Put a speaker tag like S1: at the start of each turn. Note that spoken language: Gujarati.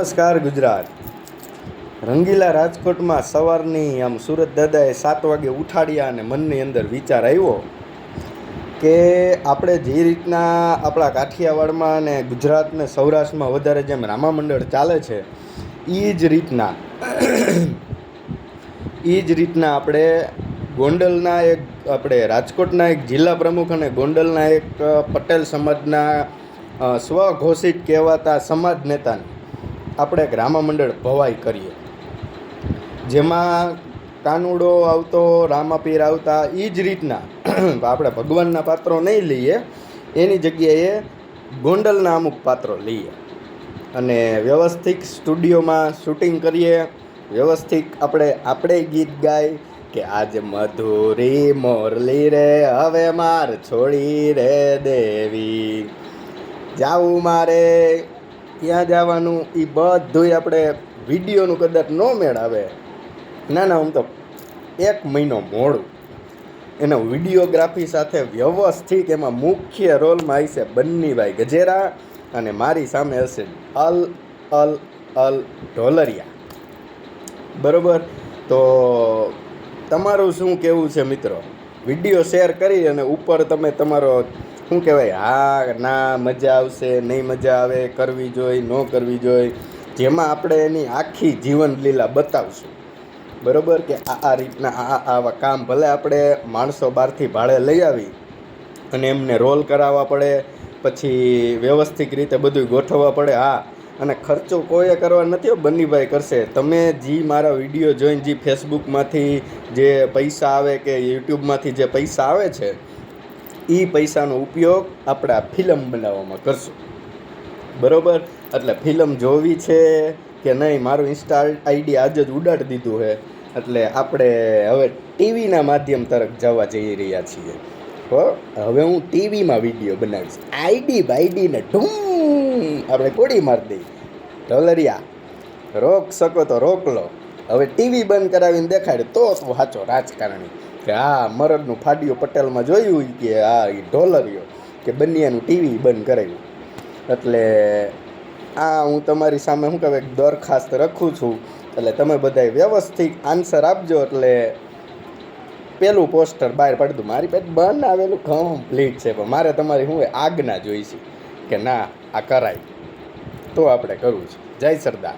S1: નમસ્કાર ગુજરાત. રંગીલા રાજકોટમાં સવારની આમ સુરત દાદાએ સાત વાગે ઉઠાડ્યા અને મનની અંદર વિચાર આવ્યો કે આપણે જે રીતના આપણા કાઠિયાવાડમાં અને ગુજરાતને સૌરાષ્ટ્રમાં વધારે જેમ રામા મંડળ ચાલે છે એ જ રીતના. એ જ રીતના આપણે ગોંડલના એક, આપણે રાજકોટના એક જિલ્લા પ્રમુખ અને ગોંડલના એક પટેલ સમાજના સ્વઘોષિત કહેવાતા સમાજ નેતાને આપણે એક મંડળ ભવાઈ કરીએ. જેમાં કાનુડો આવતો, રામાપીર આવતા એ જ રીતના આપણે ભગવાનના પાત્રો નહીં લઈએ, એની જગ્યાએ ગોંડલના અમુક પાત્રો લઈએ. અને વ્યવસ્થિત સ્ટુડિયોમાં શૂટિંગ કરીએ, વ્યવસ્થિત આપણે આપણે ગીત ગાય કે આજ મધુરી મોરલી રે, હવે માર છોડી રે દેવી. જાવું મારે ક્યાં જવાનું એ બધુંય આપણે વિડીયોનું કદાચ ન મેળ આવે ના ના, આમ તો એક મહિનો મોડું. એનો વિડીયોગ્રાફી સાથે વ્યવસ્થિત એમાં મુખ્ય રોલમાં આવશે બન્નીભાઈ ગજેરા અને મારી સામે હશે અલ અલ અલ ઢોલરિયા. બરોબર? તો તમારું શું કહેવું છે મિત્રો? વીડિયો શેર કરી અને ઉપર તમે તમારો શું કહેવાય? હા, ના, મજા આવશે, નહીં મજા આવે, કરવી જોઈએ ન કરવી જોઈએ જેમાં આપણે એની આખી જીવન લીલા બતાવશું. બરોબર કે આ આ રીતના આ આવા કામ ભલે આપણે માણસો બહારથી ભાડે લઈ આવી અને એમને રોલ કરાવવા પડે, પછી વ્યવસ્થિત રીતે બધું ગોઠવવા પડે, હા. અને ખર્ચો કોઈએ કરવા નથી બન્નીભાઈ કરશે. તમે જે મારા વીડિયો જોઈને જે ફેસબુકમાંથી જે પૈસા આવે કે યુટ્યુબમાંથી જે પૈસા આવે છે એ પૈસાનો ઉપયોગ આપણે ફિલ્મ બનાવવામાં કરશું. બરાબર? એટલે ફિલ્મ જોવી છે કે નહીં, મારું ઇન્સ્ટા આઈડી આજે જ ઉડાડી દીધું છે. એટલે આપણે હવે ટીવીના માધ્યમ તરફ જવા જઈ રહ્યા છીએ. હો, હવે હું ટીવીમાં વીડિયો બનાવીશ. આઈડી બાઈડીને ઢૂમ આપણે કોડી મારી દઈ. ઢોલરિયા, રોક શકો તો રોક લો. હવે ટીવી બંધ કરાવીને દેખાડે તો તું સાચો રાજકારણી? કે હા મરદનું ફાડિયો પટેલમાં જોયું કે હા એ ઢોલરિયો કે બનિયાનું ટીવી બંધ કરાવ્યું એટલે આ હું તમારી સામે શું કહેવાય દરખાસ્ત રાખું છું. એટલે તમે બધાય વ્યવસ્થિત આન્સર આપજો, એટલે પેલું પોસ્ટર બહાર પડતું મારી પાસે બનાવેલું કમ્પ્લીટ છે, પણ મારે તમારી હું આજ્ઞા જોઈશે કે ના, આ કરાય. તો આપણે કરવું છે. જય સરદાર.